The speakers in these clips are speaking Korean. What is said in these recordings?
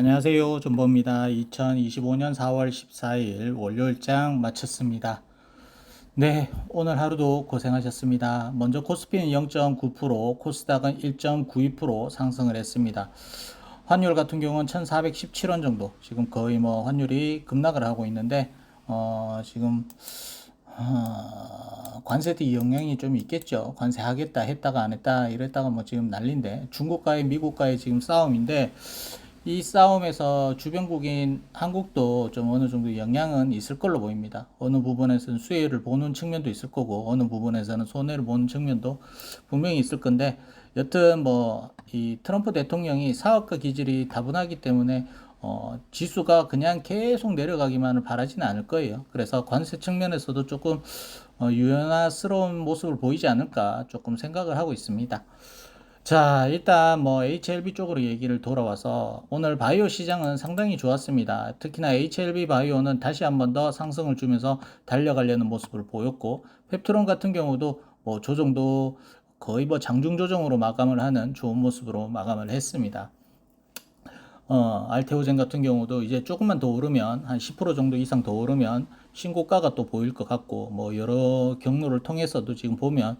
안녕하세요. 존버입니다. 2025년 4월 14일 월요일장 마쳤습니다. 네, 오늘 하루도 고생하셨습니다. 먼저 코스피는 0.9%, 코스닥은 1.92% 상승을 했습니다. 환율 같은 경우는 1,417원 정도, 지금 거의 뭐 환율이 급락을 하고 있는데, 어, 지금, 어, 관세대 영향이 좀 있겠죠. 관세 하겠다 했다가 안 했다 이랬다가 뭐 지금 난린데, 중국과의 미국과의 지금 싸움인데, 이 싸움에서 주변국인 한국도 좀 어느 정도 영향은 있을 걸로 보입니다. 어느 부분에서는 수혜를 보는 측면도 있을 거고, 어느 부분에서는 손해를 보는 측면도 분명히 있을 건데, 여튼 뭐, 이 트럼프 대통령이 사업가 기질이 다분하기 때문에, 어, 지수가 그냥 계속 내려가기만을 바라지는 않을 거예요. 그래서 관세 측면에서도 조금, 어, 유연화스러운 모습을 보이지 않을까 조금 생각을 하고 있습니다. 자, 일단 뭐 HLB 쪽으로 얘기를 돌아와서 오늘 바이오 시장은 상당히 좋았습니다. 특히나 HLB 바이오는 다시 한번 더 상승을 주면서 달려가려는 모습을 보였고, 펩트론 같은 경우도 뭐 조정도 거의 뭐 장중 조정으로 마감을 하는 좋은 모습으로 마감을 했습니다. 어, 알테오젠 같은 경우도 이제 조금만 더 오르면 한 10% 정도 이상 더 오르면 신고가가 또 보일 것 같고 뭐 여러 경로를 통해서도 지금 보면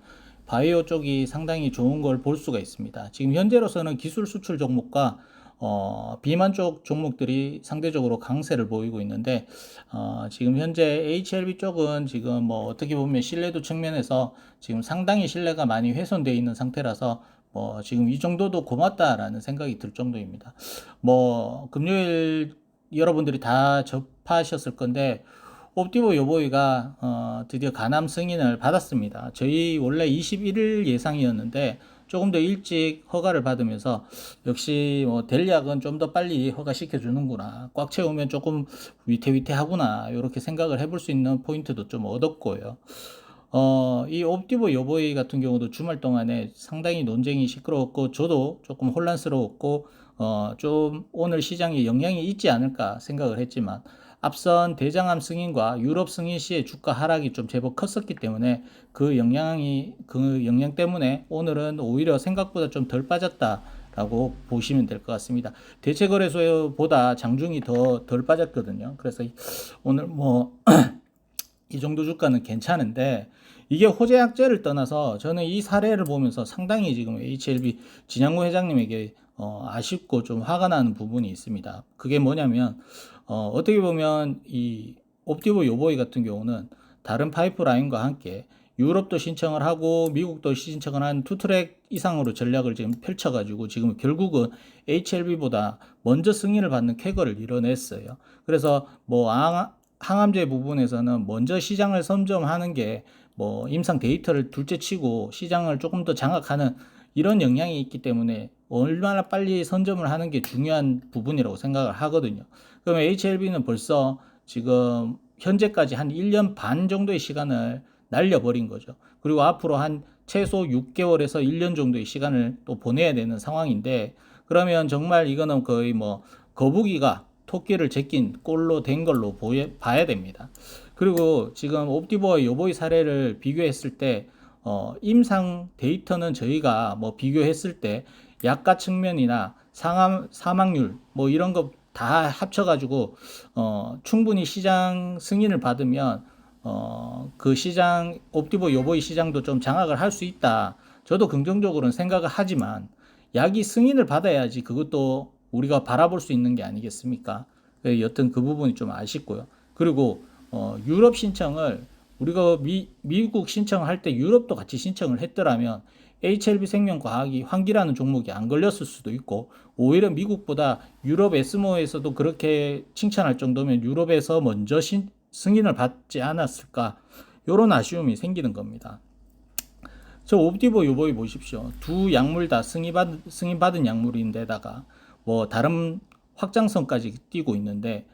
바이오 쪽이 상당히 좋은 걸 볼 수가 있습니다. 지금 현재로서는 기술 수출 종목과 어, 비만 쪽 종목들이 상대적으로 강세를 보이고 있는데, 어, 지금 현재 HLB 쪽은 지금 뭐 어떻게 보면 신뢰도 측면에서 지금 상당히 신뢰가 많이 훼손되어 있는 상태라서 뭐 지금 이 정도도 고맙다라는 생각이 들 정도입니다. 뭐 금요일 여러분들이 다 접하셨을 건데, 옵티보 요보이가 어, 드디어 가남 승인을 받았습니다. 저희 원래 21일 예상이었는데 조금 더 일찍 허가를 받으면서 역시 뭐 델리악은 좀 더 빨리 허가시켜 주는구나. 꽉 채우면 조금 위태위태하구나. 이렇게 생각을 해볼 수 있는 포인트도 좀 얻었고요. 어, 이 옵티보 요보이 같은 경우도 주말 동안에 상당히 논쟁이 시끄러웠고 저도 조금 혼란스러웠고 어, 좀 오늘 시장에 영향이 있지 않을까 생각을 했지만 앞선 대장암 승인과 유럽 승인 시의 주가 하락이 좀 제법 컸었기 때문에 그 영향이 그 영향 때문에 오늘은 오히려 생각보다 좀 덜 빠졌다 라고 보시면 될 것 같습니다. 대체 거래소보다 장중이 더 덜 빠졌거든요. 그래서 오늘 뭐 이 정도 주가는 괜찮은데 이게 호재약제를 떠나서 저는 이 사례를 보면서 상당히 지금 HLB 진양구 회장님에게 어, 아쉽고 좀 화가 나는 부분이 있습니다. 그게 뭐냐면 어, 어떻게 보면 이 옵티보 요보이 같은 경우는 다른 파이프라인과 함께 유럽도 신청을 하고 미국도 신청을 한 투트랙 이상으로 전략을 지금 펼쳐가지고 지금 결국은 HLB보다 먼저 승인을 받는 쾌거를 이뤄냈어요. 그래서 뭐 항암제 부분에서는 먼저 시장을 선점하는 게 뭐 임상 데이터를 둘째 치고 시장을 조금 더 장악하는 이런 영향이 있기 때문에 얼마나 빨리 선점을 하는 게 중요한 부분이라고 생각을 하거든요. 그러면 HLB는 벌써 지금 현재까지 한 1년 반 정도의 시간을 날려버린 거죠. 그리고 앞으로 한 최소 6개월에서 1년 정도의 시간을 또 보내야 되는 상황인데 그러면 정말 이거는 거의 뭐 거북이가 토끼를 제낀 꼴로 된 걸로 보여, 봐야 됩니다. 그리고 지금 옵티보와 요보이 사례를 비교했을 때 어, 임상 데이터는 저희가 뭐 비교했을 때 약가 측면이나 상암, 사망률 뭐 이런 거 다 합쳐가지고 어, 충분히 시장 승인을 받으면 어, 그 시장 옵티보 요보이 시장도 좀 장악을 할 수 있다. 저도 긍정적으로는 생각을 하지만 약이 승인을 받아야지 그것도 우리가 바라볼 수 있는 게 아니겠습니까? 예, 여튼 그 부분이 좀 아쉽고요. 그리고 어, 유럽 신청을 우리가 미, 미국 신청할 때 유럽도 같이 신청을 했더라면 HLB 생명과학이 환기라는 종목이 안 걸렸을 수도 있고 오히려 미국보다 유럽 에스모에서도 그렇게 칭찬할 정도면 유럽에서 먼저 신, 승인을 받지 않았을까 이런 아쉬움이 생기는 겁니다. 저 옵티보 요보이 보십시오. 두 약물 다 승인받, 승인받은 약물인데다가 뭐 다른 확장성까지 띄고 있는데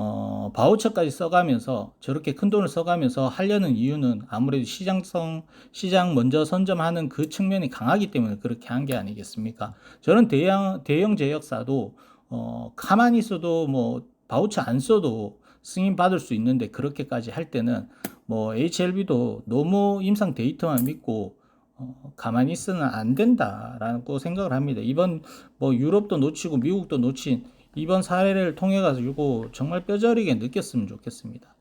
어, 바우처까지 써가면서 저렇게 큰 돈을 써가면서 하려는 이유는 아무래도 시장성, 시장 먼저 선점하는 그 측면이 강하기 때문에 그렇게 한 게 아니겠습니까? 저는 대형, 대형 제약사도, 어, 가만히 있어도 뭐, 바우처 안 써도 승인 받을 수 있는데 그렇게까지 할 때는 뭐, HLB도 너무 임상 데이터만 믿고 어, 가만히 있으면 안 된다라고 생각을 합니다. 이번 뭐 유럽도 놓치고 미국도 놓친 이번 사례를 통해 가지고 정말 뼈저리게 느꼈으면 좋겠습니다.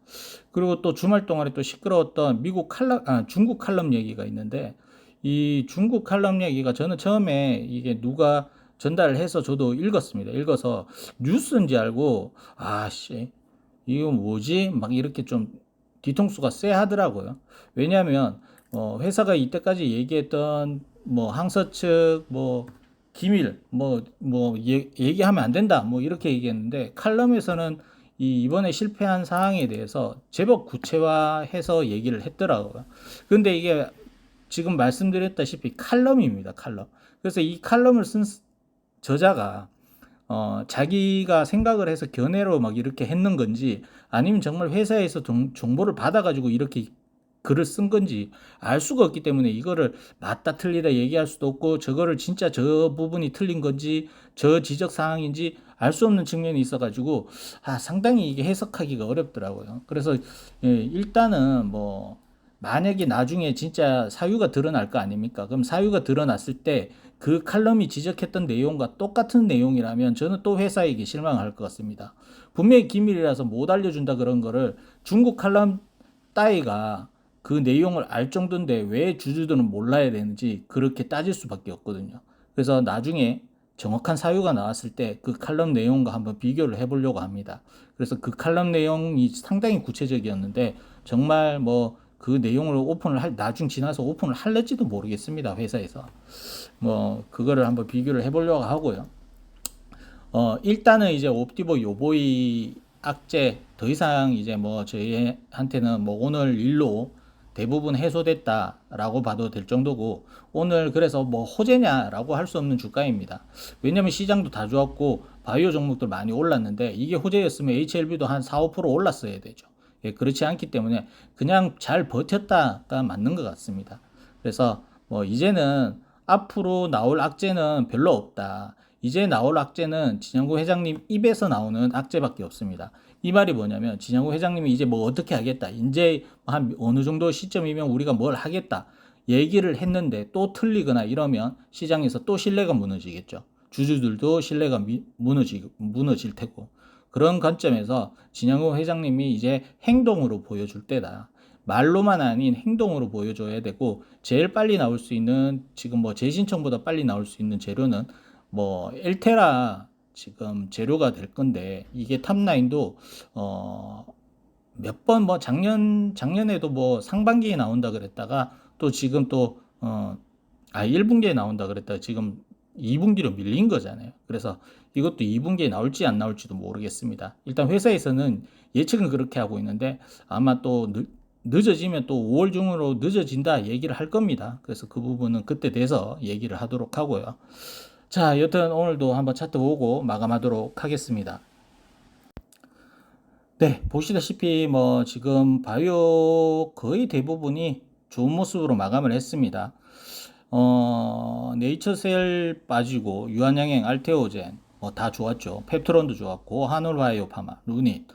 그리고 또 주말 동안에 또 시끄러웠던 미국 칼럼, 아, 중국 칼럼 얘기가 있는데 이 중국 칼럼 얘기가 저는 처음에 이게 누가 전달을 해서 저도 읽었습니다. 읽어서 뉴스인지 알고 아씨 이거 뭐지? 막 이렇게 좀 뒤통수가 쎄하더라고요. 왜냐하면 어, 회사가 이때까지 얘기했던 뭐 항서 측뭐 기밀 뭐뭐 얘기하면 안 된다 뭐 이렇게 얘기했는데 칼럼에서는 이 이번에 실패한 사항에 대해서 제법 구체화해서 얘기를 했더라고요. 근데 이게 지금 말씀드렸다시피 칼럼입니다. 칼럼. 그래서 이 칼럼을 쓴 저자가 어, 자기가 생각을 해서 견해로 막 이렇게 했는 건지 아니면 정말 회사에서 동, 정보를 받아가지고 이렇게 글을 쓴 건지 알 수가 없기 때문에 이거를 맞다 틀리다 얘기할 수도 없고 저거를 진짜 저 부분이 틀린 건지 저 지적 사항인지 알 수 없는 측면이 있어 가지고 아 상당히 이게 해석하기가 어렵더라고요. 그래서 예, 일단은 뭐 만약에 나중에 진짜 사유가 드러날 거 아닙니까? 그럼 사유가 드러났을 때 그 칼럼이 지적했던 내용과 똑같은 내용이라면 저는 또 회사에게 실망할 것 같습니다. 분명히 기밀이라서 못 알려준다 그런 거를 중국 칼럼 따위가 그 내용을 알 정도인데 왜 주주들은 몰라야 되는지 그렇게 따질 수밖에 없거든요. 그래서 나중에 정확한 사유가 나왔을 때 그 칼럼 내용과 한번 비교를 해보려고 합니다. 그래서 그 칼럼 내용이 상당히 구체적이었는데 정말 뭐 그 내용을 오픈을 할 나중 지나서 오픈을 할지도 모르겠습니다 회사에서 뭐 그거를 한번 비교를 해보려고 하고요. 어 일단은 이제 옵티버 요보이 악재 더 이상 이제 뭐 저희한테는 뭐 오늘 일로 대부분 해소됐다라고 봐도 될 정도고 오늘 그래서 뭐 호재냐라고 할 수 없는 주가입니다. 왜냐면 시장도 다 좋았고 바이오 종목들 많이 올랐는데 이게 호재였으면 HLB도 한 4, 5% 올랐어야 되죠. 예, 그렇지 않기 때문에 그냥 잘 버텼다가 맞는 것 같습니다. 그래서 뭐 이제는 앞으로 나올 악재는 별로 없다. 이제 나올 악재는 진영구 회장님 입에서 나오는 악재밖에 없습니다. 이 말이 뭐냐면 진영구 회장님이 이제 뭐 어떻게 하겠다. 이제 한 어느 정도 시점이면 우리가 뭘 하겠다. 얘기를 했는데 또 틀리거나 이러면 시장에서 또 신뢰가 무너지겠죠. 주주들도 신뢰가 미, 무너지, 무너질 테고. 그런 관점에서 진영구 회장님이 이제 행동으로 보여줄 때다. 말로만 아닌 행동으로 보여줘야 되고 제일 빨리 나올 수 있는 지금 뭐 재신청보다 빨리 나올 수 있는 재료는 뭐 엘테라 지금 재료가 될 건데 이게 탑라인도 어 몇 번 뭐 작년 작년에도 뭐 상반기에 나온다 그랬다가 또 지금 또 어 아 1분기에 나온다 그랬다가 지금 2분기로 밀린 거잖아요. 그래서 이것도 2분기에 나올지 안 나올지도 모르겠습니다. 일단 회사에서는 예측은 그렇게 하고 있는데 아마 또 늦어지면 또 5월 중으로 늦어진다 얘기를 할 겁니다. 그래서 그 부분은 그때 돼서 얘기를 하도록 하고요. 자, 여튼 오늘도 한번 차트 보고 마감하도록 하겠습니다. 네, 보시다시피 뭐 지금 바이오 거의 대부분이 좋은 모습으로 마감을 했습니다. 어, 네이처셀 빠지고 유한양행, 알테오젠 뭐 다 좋았죠. 펩트론도 좋았고 한올바이오 파마, 루닛,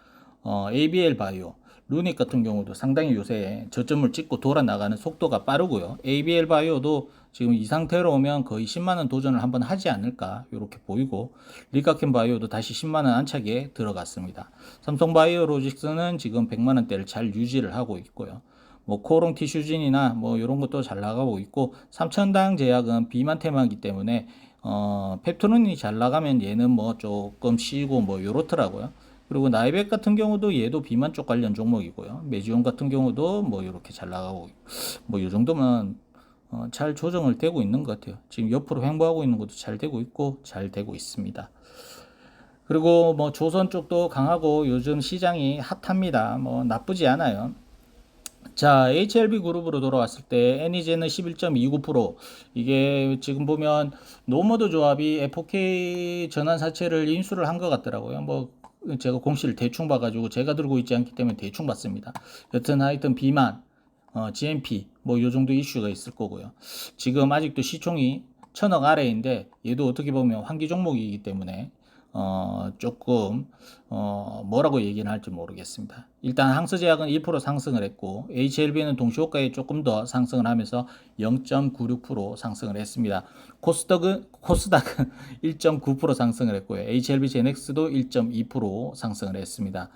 어, ABL 바이오 루닛 같은 경우도 상당히 요새 저점을 찍고 돌아 나가는 속도가 빠르고요. ABL 바이오도 지금 이 상태로 오면 거의 10만 원 도전을 한번 하지 않을까 이렇게 보이고 리카켄 바이오도 다시 10만 원 안착에 들어갔습니다. 삼성 바이오로직스는 지금 100만 원대를 잘 유지를 하고 있고요. 뭐 코롱 티슈진이나 뭐 이런 것도 잘 나가고 있고 삼천당 제약은 비만 테마이기 때문에 어 펩토론이 잘 나가면 얘는 뭐 조금 쉬고 뭐 요렇더라고요. 그리고 나이백 같은 경우도 얘도 비만 쪽 관련 종목이고요. 메지온 같은 경우도 뭐 이렇게 잘 나가고 뭐 이 정도면 어, 잘 조정을 되고 있는 것 같아요. 지금 옆으로 횡보하고 있는 것도 잘 되고 있고 잘 되고 있습니다. 그리고 뭐 조선 쪽도 강하고 요즘 시장이 핫합니다. 뭐 나쁘지 않아요. 자, HLB 그룹으로 돌아왔을 때 애니제는 11.29% 이게 지금 보면 노모드 조합이 FK 전환 사채를 인수를 한 것 같더라고요. 뭐 제가 공시를 대충 봐가지고 제가 들고 있지 않기 때문에 대충 봤습니다. 여튼 하여튼 비만, 어, GMP 뭐 요 정도 이슈가 있을 거고요. 지금 아직도 시총이 천억 아래인데 얘도 어떻게 보면 환기 종목이기 때문에 어, 조금 어, 뭐라고 얘기는 할지 모르겠습니다. 일단 항서제약은 1% 상승을 했고 HLB는 동시호가에 조금 더 상승을 하면서 0.96% 상승을 했습니다. 코스닥은 코스닥은 1.9% 상승을 했고요. HLB 제넥스도 1.2% 상승을 했습니다.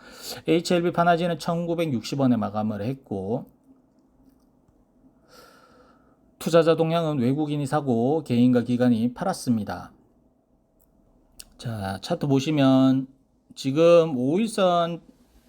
HLB 파나지는 1,960원에 마감을 했고 투자자 동향은 외국인이 사고 개인과 기관이 팔았습니다. 자, 차트 보시면 지금 5일선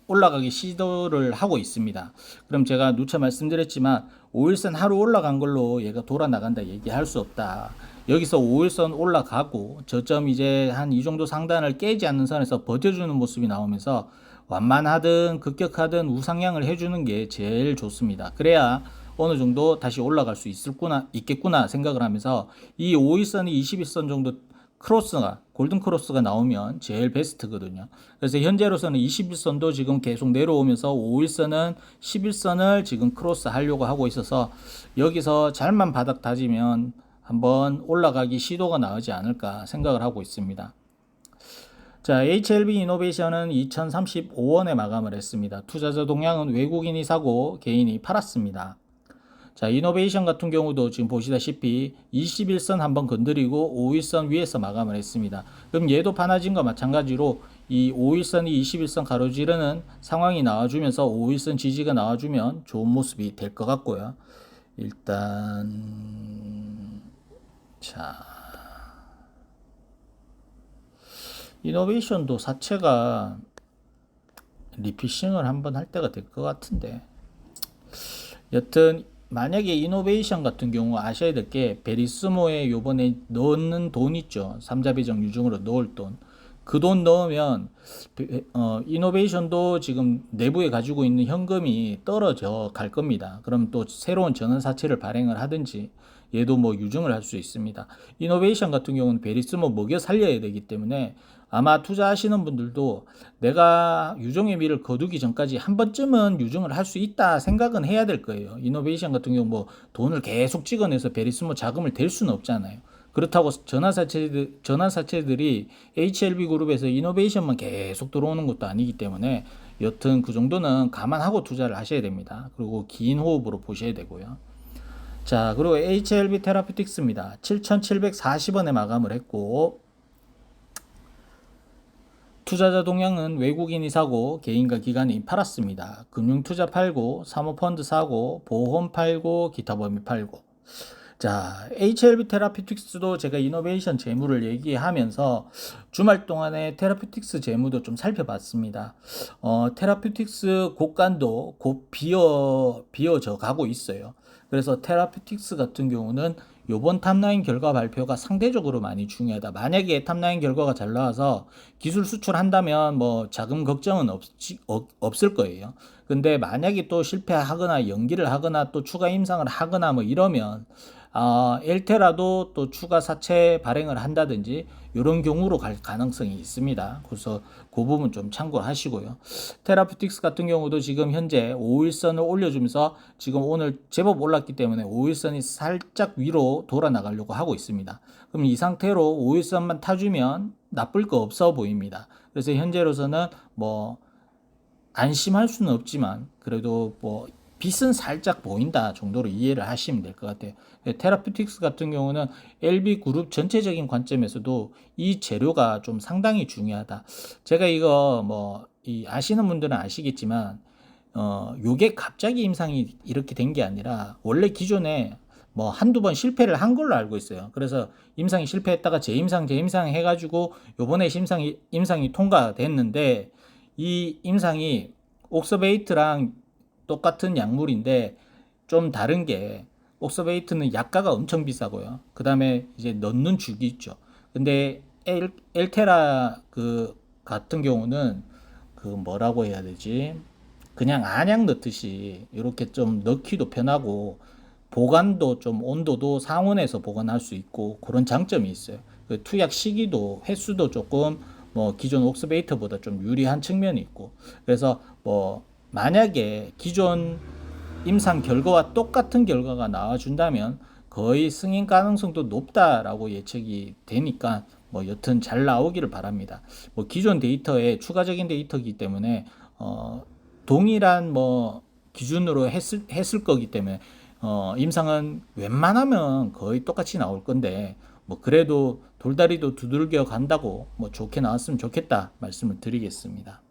올라가기 시도를 하고 있습니다. 그럼 제가 누차 말씀드렸지만 5일선 하루 올라간 걸로 얘가 돌아 나간다 얘기할 수 없다. 여기서 5일선 올라가고 저점 이제 한 이 정도 상단을 깨지 않는 선에서 버텨주는 모습이 나오면서 완만하든 급격하든 우상향을 해주는 게 제일 좋습니다. 그래야 어느 정도 다시 올라갈 수 있을구나 있겠구나 생각을 하면서 이 5일선이 21선 정도 크로스가 골든 크로스가 나오면 제일 베스트거든요. 그래서 현재로서는 21선도 지금 계속 내려오면서 5일선은 11선을 지금 크로스 하려고 하고 있어서 여기서 잘만 바닥 다지면 한번 올라가기 시도가 나오지 않을까 생각을 하고 있습니다. 자, HLB 이노베이션은 2035원에 마감을 했습니다. 투자자 동향은 외국인이 사고 개인이 팔았습니다. 자, 이노베이션 같은 경우도 지금 보시다시피 21선 한번 건드리고 5일선 위에서 마감을 했습니다. 그럼 얘도 파나진과 마찬가지로 이 5일선이 21선 가로지르는 상황이 나와주면서 5일선 지지가 나와주면 좋은 모습이 될 것 같고요. 일단 자 이노베이션도 사채가 리피싱을 한번 할 때가 될 것 같은데 여튼 만약에 이노베이션 같은 경우 아셔야 될 게 베리스모에 요번에 넣는 돈 있죠. 삼자배정 유중으로 넣을 돈. 그 돈 넣으면 어, 이노베이션도 지금 내부에 가지고 있는 현금이 떨어져 갈 겁니다. 그럼 또 새로운 전환 사채를 발행을 하든지 얘도 뭐 유증을 할 수 있습니다. 이노베이션 같은 경우는 베리스모 먹여 살려야 되기 때문에 아마 투자하시는 분들도 내가 유종의 미를 거두기 전까지 한 번쯤은 유증을 할 수 있다 생각은 해야 될 거예요. 이노베이션 같은 경우 뭐 돈을 계속 찍어내서 베리스모 자금을 댈 수는 없잖아요. 그렇다고 전환사채들, 전환사채들이 HLB 그룹에서 이노베이션만 계속 들어오는 것도 아니기 때문에 여튼 그 정도는 감안하고 투자를 하셔야 됩니다. 그리고 긴 호흡으로 보셔야 되고요. 자, 그리고 HLB 테라피틱스입니다. 7,740원에 마감을 했고, 투자자 동향은 외국인이 사고 개인과 기관이 팔았습니다. 금융투자 팔고, 사모펀드 사고, 보험 팔고, 기타 범위 팔고. 자, HLB 테라피틱스도 제가 이노베이션 재무를 얘기하면서 주말 동안에 테라피틱스 재무도 좀 살펴봤습니다. 어, 테라피틱스 곡간도 곧 비어, 비어져 가고 있어요. 그래서 테라피틱스 같은 경우는 요번 탑라인 결과 발표가 상대적으로 많이 중요하다. 만약에 탑라인 결과가 잘 나와서 기술 수출한다면 뭐 자금 걱정은 없지, 없, 없을 거예요. 근데 만약에 또 실패하거나 연기를 하거나 또 추가 임상을 하거나 뭐 이러면 어, 엘테라도 또 추가 사채 발행을 한다든지 이런 경우로 갈 가능성이 있습니다. 그래서 그 부분 좀 참고하시고요. 테라피틱스 같은 경우도 지금 현재 5일선을 올려주면서 지금 오늘 제법 올랐기 때문에 5일선이 살짝 위로 돌아 나가려고 하고 있습니다. 그럼 이 상태로 5일선만 타주면 나쁠 거 없어 보입니다. 그래서 현재로서는 뭐 안심할 수는 없지만 그래도 뭐 빛은 살짝 보인다 정도로 이해를 하시면 될 것 같아요. 테라피틱스 같은 경우는 LB 그룹 전체적인 관점에서도 이 재료가 좀 상당히 중요하다. 제가 이거 뭐이 아시는 분들은 아시겠지만 어 요게 갑자기 임상이 이렇게 된 게 아니라 원래 기존에 뭐 한두 번 실패를 한 걸로 알고 있어요. 그래서 임상이 실패했다가 재임상 재임상 해 가지고 요번에 심상이 임상이 통과됐는데 이 임상이 옥서베이트랑 똑같은 약물인데 좀 다른 게 옥서베이트는 약가가 엄청 비싸고요. 그 다음에 이제 넣는 주기 있죠. 근데 엘, 엘테라 그 같은 경우는 그 뭐라고 해야 되지? 그냥 안약 넣듯이 이렇게 좀 넣기도 편하고 보관도 좀 온도도 상온에서 보관할 수 있고 그런 장점이 있어요. 그 투약 시기도 횟수도 조금 뭐 기존 옥스베이터보다 좀 유리한 측면이 있고 그래서 뭐 만약에 기존 임상 결과와 똑같은 결과가 나와준다면 거의 승인 가능성도 높다라고 예측이 되니까 뭐 여튼 잘 나오기를 바랍니다. 뭐 기존 데이터에 추가적인 데이터이기 때문에 어 동일한 뭐 기준으로 했을 했을 거기 때문에 어 임상은 웬만하면 거의 똑같이 나올 건데 뭐 그래도 돌다리도 두들겨 간다고 뭐 좋게 나왔으면 좋겠다 말씀을 드리겠습니다.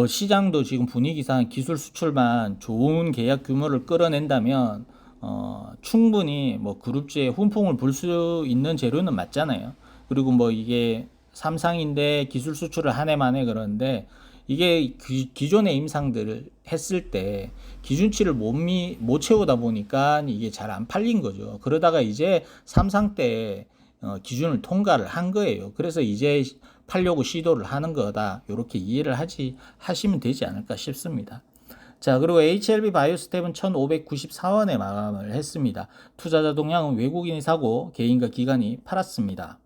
뭐 시장도 지금 분위기상 기술 수출만 좋은 계약 규모를 끌어낸다면 어, 충분히 뭐 그룹주에 훈풍을 불 수 있는 재료는 맞잖아요. 그리고 뭐 이게 삼상인데 기술 수출을 한 해 만에 그러는데 이게 기, 기존의 임상들을 했을 때 기준치를 못, 미, 못 채우다 보니까 이게 잘 안 팔린 거죠. 그러다가 이제 삼상 때 어, 기준을 통과를 한 거예요. 그래서 이제 팔려고 시도를 하는 거다. 이렇게 이해를 하지 하시면 되지 않을까 싶습니다. 자, 그리고 HLB 바이오스텝은 1594원에 마감을 했습니다. 투자자 동향은 외국인이 사고 개인과 기관이 팔았습니다.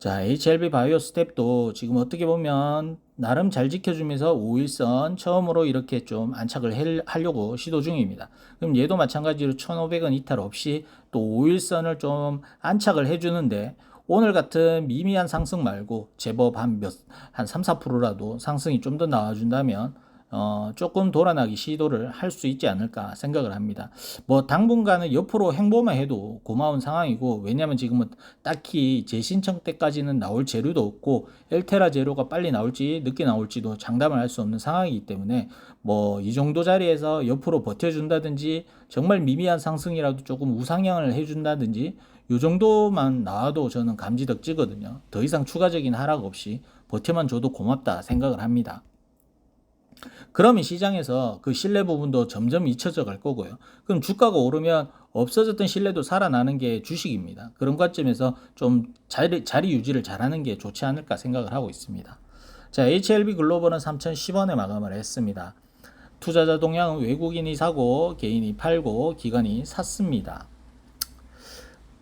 자, HLB 바이오스텝도 지금 어떻게 보면 나름 잘 지켜주면서 5일선 처음으로 이렇게 좀 안착을 하려고 시도 중입니다. 그럼 얘도 마찬가지로 1,500원 이탈 없이 또 5일선을 좀 안착을 해주는데 오늘 같은 미미한 상승 말고 제법 한 몇, 한 3, 4%라도 상승이 좀 더 나와준다면 어, 조금 돌아나기 시도를 할 수 있지 않을까 생각을 합니다. 뭐 당분간은 옆으로 행보만 해도 고마운 상황이고 왜냐면 지금은 딱히 재신청 때까지는 나올 재료도 없고 엘테라 재료가 빨리 나올지 늦게 나올지도 장담을 할 수 없는 상황이기 때문에 뭐 이 정도 자리에서 옆으로 버텨준다든지 정말 미미한 상승이라도 조금 우상향을 해준다든지 요 정도만 나와도 저는 감지덕지거든요. 더 이상 추가적인 하락 없이 버텨만 줘도 고맙다 생각을 합니다. 그러면 시장에서 그 신뢰 부분도 점점 잊혀져 갈 거고요. 그럼 주가가 오르면 없어졌던 신뢰도 살아나는 게 주식입니다. 그런 관점에서 좀 자리, 자리 유지를 잘하는 게 좋지 않을까 생각을 하고 있습니다. 자, HLB 글로벌은 3,010원에 마감을 했습니다. 투자자 동향은 외국인이 사고 개인이 팔고 기관이 샀습니다.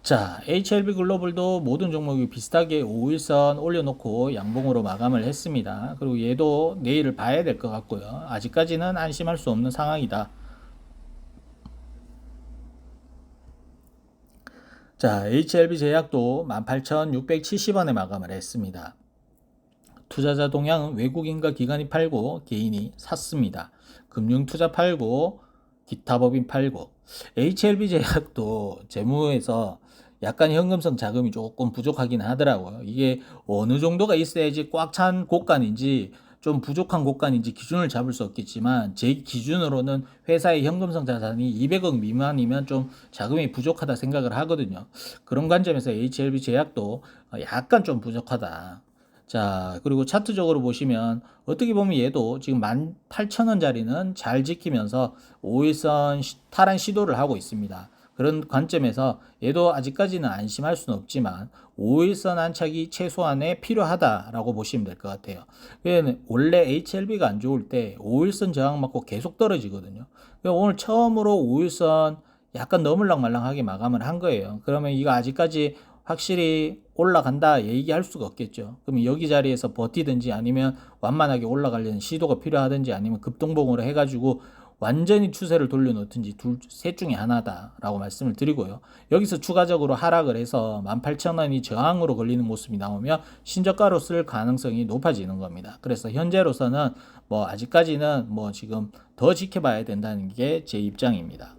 자, HLB 글로벌도 모든 종목이 비슷하게 5일선 올려놓고 양봉으로 마감을 했습니다. 그리고 얘도 내일을 봐야 될 것 같고요. 아직까지는 안심할 수 없는 상황이다. 자, HLB 제약도 18,670원에 마감을 했습니다. 투자자 동향은 외국인과 기관이 팔고 개인이 샀습니다. 금융투자 팔고 기타 법인 팔고 HLB 제약도 재무에서 약간 현금성 자금이 조금 부족하긴 하더라고요. 이게 어느 정도가 있어야지 꽉 찬 곳간인지 좀 부족한 곳간인지 기준을 잡을 수 없겠지만 제 기준으로는 회사의 현금성 자산이 200억 미만이면 좀 자금이 부족하다 생각을 하거든요. 그런 관점에서 HLB 제약도 약간 좀 부족하다. 자, 그리고 차트적으로 보시면 어떻게 보면 얘도 지금 18,000원짜리는 잘 지키면서 5일선 탈환 시도를 하고 있습니다. 그런 관점에서 얘도 아직까지는 안심할 수는 없지만 5일선 안착이 최소한에 필요하다라고 보시면 될 것 같아요. 원래 HLB가 안 좋을 때 5일선 저항 맞고 계속 떨어지거든요. 오늘 처음으로 5일선 약간 너물랑 말랑하게 마감을 한 거예요. 그러면 이거 아직까지 확실히 올라간다 얘기할 수가 없겠죠. 그러면 여기 자리에서 버티든지 아니면 완만하게 올라가려는 시도가 필요하든지 아니면 급동봉으로 해가지고 완전히 추세를 돌려놓든지 둘, 셋 중에 하나다라고 말씀을 드리고요. 여기서 추가적으로 하락을 해서 18,000원이 저항으로 걸리는 모습이 나오면 신저가로 쓸 가능성이 높아지는 겁니다. 그래서 현재로서는 뭐 아직까지는 뭐 지금 더 지켜봐야 된다는 게 제 입장입니다.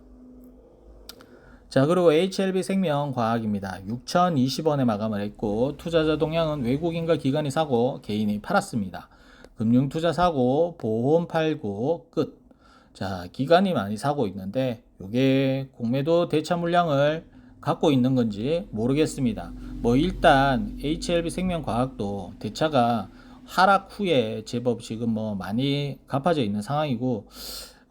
자, 그리고 HLB 생명과학입니다. 6,020원에 마감을 했고, 투자자 동향은 외국인과 기관이 사고, 개인이 팔았습니다. 금융투자 사고, 보험 팔고, 끝. 자, 기관이 많이 사고 있는데, 이게 공매도 대차 물량을 갖고 있는 건지 모르겠습니다. 뭐, 일단, HLB 생명과학도 대차가 하락 후에 제법 지금 뭐 많이 갚아져 있는 상황이고,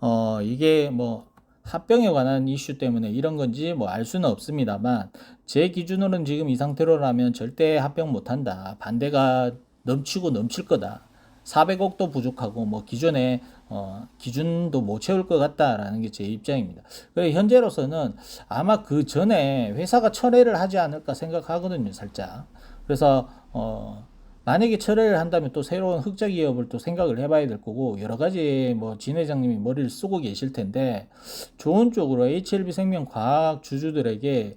어, 이게 뭐, 합병에 관한 이슈 때문에 이런 건지 뭐 알 수는 없습니다만 제 기준으로는 지금 이 상태로라면 절대 합병 못한다. 반대가 넘치고 넘칠 거다. 400억도 부족하고 뭐 기존에 어 기준도 못 채울 것 같다라는 게 제 입장입니다. 그래 현재로서는 아마 그 전에 회사가 철회를 하지 않을까 생각하거든요, 살짝. 그래서 어 만약에 철회를 한다면 또 새로운 흑자 기업을 또 생각을 해봐야 될 거고 여러 가지 뭐 진 회장님이 머리를 쓰고 계실 텐데 좋은 쪽으로 HLB 생명 과학 주주들에게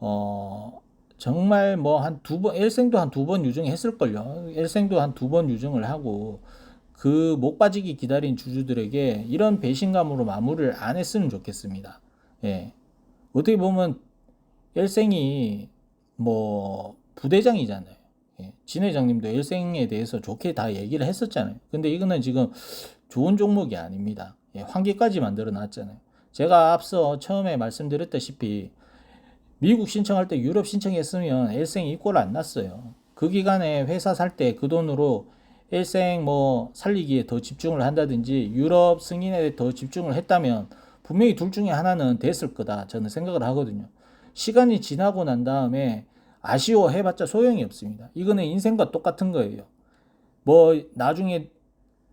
어 정말 뭐 한 두 번 일생도 한 두 번 유증했을 걸요. 일생도 한 두 번 유증을 하고 그 목 빠지기 기다린 주주들에게 이런 배신감으로 마무리를 안 했으면 좋겠습니다. 예. 어떻게 보면 일생이 뭐 부대장이잖아요. 예. 진 회장님도 일생에 대해서 좋게 다 얘기를 했었잖아요. 근데 이거는 지금 좋은 종목이 아닙니다. 예. 환기까지 만들어 놨잖아요. 제가 앞서 처음에 말씀드렸다시피 미국 신청할 때 유럽 신청했으면 일생 이꼴 안 났어요. 그 기간에 회사 살 때 그 돈으로 일생 뭐 살리기에 더 집중을 한다든지 유럽 승인에 더 집중을 했다면 분명히 둘 중에 하나는 됐을 거다 저는 생각을 하거든요. 시간이 지나고 난 다음에 아쉬워해봤자 소용이 없습니다. 이거는 인생과 똑같은 거예요. 뭐 나중에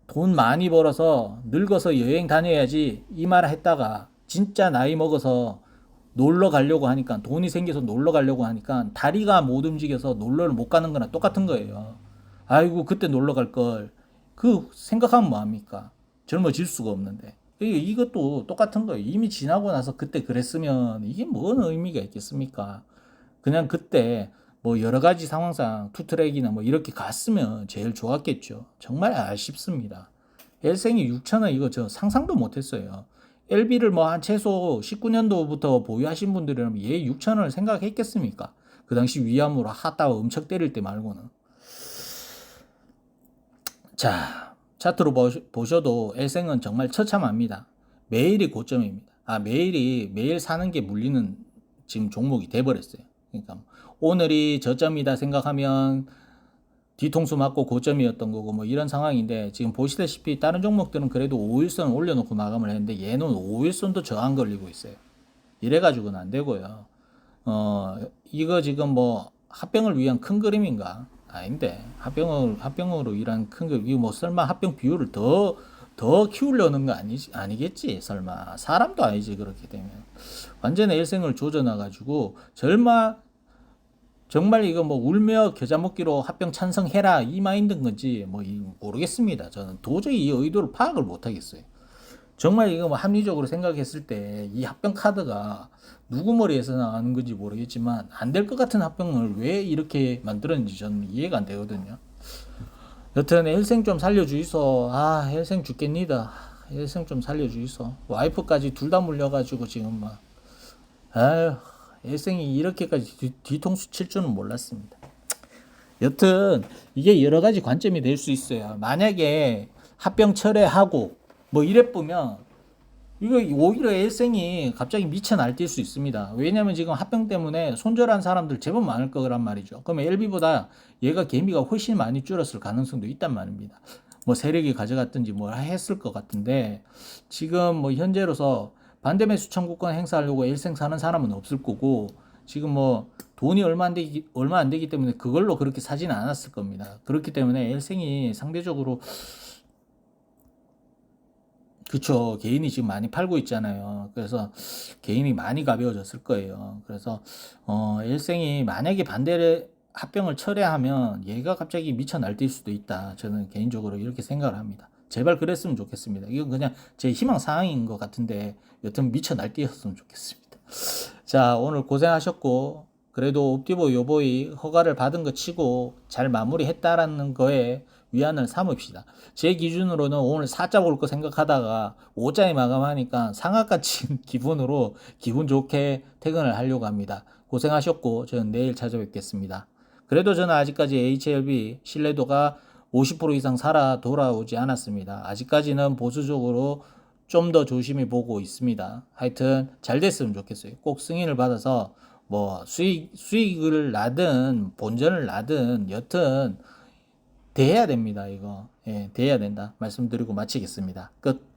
돈 많이 벌어서 늙어서 여행 다녀야지 이 말 했다가 진짜 나이 먹어서 놀러 가려고 하니까 돈이 생겨서 놀러 가려고 하니까 다리가 못 움직여서 놀러를 못 가는 거나 똑같은 거예요. 아이고 그때 놀러 갈 걸. 그 생각하면 뭐합니까? 젊어질 수가 없는데. 이것도 똑같은 거예요. 이미 지나고 나서 그때 그랬으면 이게 뭔 의미가 있겠습니까? 그냥 그때 뭐 여러 가지 상황상 투트랙이나 뭐 이렇게 갔으면 제일 좋았겠죠. 정말 아쉽습니다. 일생이 6천원 이거 저 상상도 못했어요. LB를 뭐 한 최소 19년도부터 보유하신 분들이라면 얘 6천원을 생각했겠습니까? 그 당시 위암으로 하다가 엄청 때릴 때 말고는. 자, 차트로 보셔도 일생은 정말 처참합니다. 매일이 고점입니다. 아, 매일이 매일 사는 게 물리는 지금 종목이 돼버렸어요. 그러니까 오늘이 저점이다 생각하면 뒤통수 맞고 고점이었던 거고 뭐 이런 상황인데 지금 보시다시피 다른 종목들은 그래도 5일선 올려놓고 마감을 했는데 얘는 5일선도 저항 걸리고 있어요. 이래가지고는 안 되고요. 어 이거 지금 뭐 합병을 위한 큰 그림인가? 아닌데 합병을 합병으로 일한 큰 그림 이거 뭐 설마 합병 비율을 더 더 키우려는 거 아니 아니겠지 설마 사람도 아니지 그렇게 되면 완전히 일생을 조져놔 가지고 절마 정말 이거 뭐 울며 겨자 먹기로 합병 찬성해라 이 마인드인 건지 뭐 모르겠습니다. 저는 도저히 이 의도를 파악을 못 하겠어요. 정말 이거 뭐 합리적으로 생각했을 때 이 합병 카드가 누구 머리에서 나오는 건지 모르겠지만 안 될 것 같은 합병을 왜 이렇게 만들었는지 저는 이해가 안 되거든요. 여튼 일생 좀 살려주이소. 아 일생 죽겠니다. 일생 좀 살려주이소. 와이프까지 둘 다 물려가지고 지금 막 아유 일생이 이렇게까지 뒤, 뒤통수 칠 줄은 몰랐습니다. 여튼 이게 여러 가지 관점이 될 수 있어요. 만약에 합병 철회하고 뭐 이래 보면 이거 오히려 일생이 갑자기 미쳐 날뛸 수 있습니다. 왜냐면 지금 합병 때문에 손절한 사람들 제법 많을 거란 말이죠. 그러면 LB보다 얘가 개미가 훨씬 많이 줄었을 가능성도 있단 말입니다. 뭐 세력이 가져갔든지 뭘 했을 것 같은데 지금 뭐 현재로서 반대 매수 청구권 행사하려고 일생 사는 사람은 없을 거고 지금 뭐 돈이 얼마 안 되기 얼마 안 되기 때문에 그걸로 그렇게 사지는 않았을 겁니다. 그렇기 때문에 일생이 상대적으로 그쵸 개인이 지금 많이 팔고 있잖아요. 그래서 개인이 많이 가벼워졌을 거예요. 그래서 어 일생이 만약에 반대를 합병을 철회하면 얘가 갑자기 미쳐 날뛸 수도 있다. 저는 개인적으로 이렇게 생각을 합니다. 제발 그랬으면 좋겠습니다. 이건 그냥 제 희망 사항인 것 같은데 여튼 미쳐 날뛰었으면 좋겠습니다. 자 오늘 고생하셨고 그래도 옵티보 요보이 허가를 받은 거 치고 잘 마무리했다라는 거에 위안을 삼읍시다. 제 기준으로는 오늘 4자 볼 거 생각하다가 5자에 마감하니까 친 기분으로 기분 좋게 퇴근을 하려고 합니다. 고생하셨고 저는 내일 찾아뵙겠습니다. 그래도 저는 아직까지 HLB 신뢰도가 50% 이상 살아 돌아오지 않았습니다. 아직까지는 보수적으로 좀 더 조심히 보고 있습니다. 하여튼 잘 됐으면 좋겠어요. 꼭 승인을 받아서 뭐 수익 수익을 나든 본전을 나든 여튼 대해야 됩니다. 이거 예, 대해야 된다. 말씀드리고 마치겠습니다. 끝.